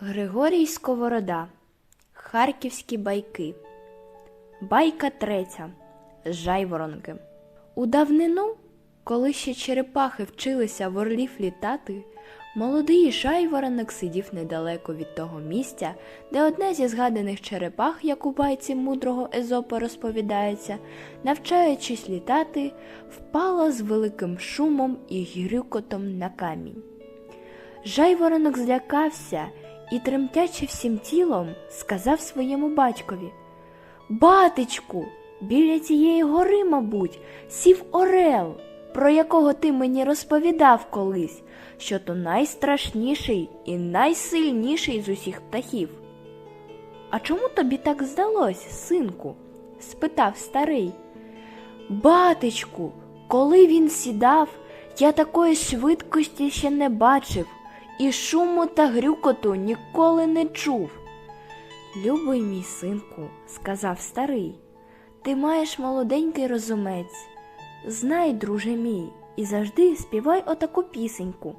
Григорій Сковорода. Харківські байки. Байка третя. Жайворонки. У давнину, коли ще черепахи вчилися в орлів літати, молодий жайворонок сидів недалеко від того місця, де одна зі згаданих черепах, як у байці мудрого Езопа розповідається, навчаючись літати, впала з великим шумом і грюкотом на камінь. Жайворонок злякався і, тремтячи всім тілом, сказав своєму батькові Батечку, біля цієї гори, мабуть, сів орел, про якого ти мені розповідав колись, що то найстрашніший і найсильніший з усіх птахів. А чому тобі так здалось, синку? спитав старий. Батечку, коли він сідав, я такої швидкості ще не бачив, і шуму та грюкоту ніколи не чув. Любий мій синку, сказав старий, ти маєш молоденький розумець. Знай, друже мій, і завжди співай отаку пісеньку.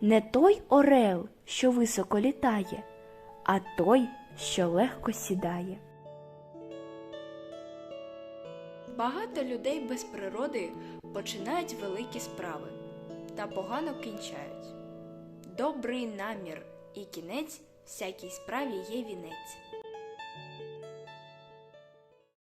Не той орел, що високо літає, а той, що легко сідає. Багато людей без природи починають великі справи та погано кінчають. Добрий намір і кінець всякій справі є вінець.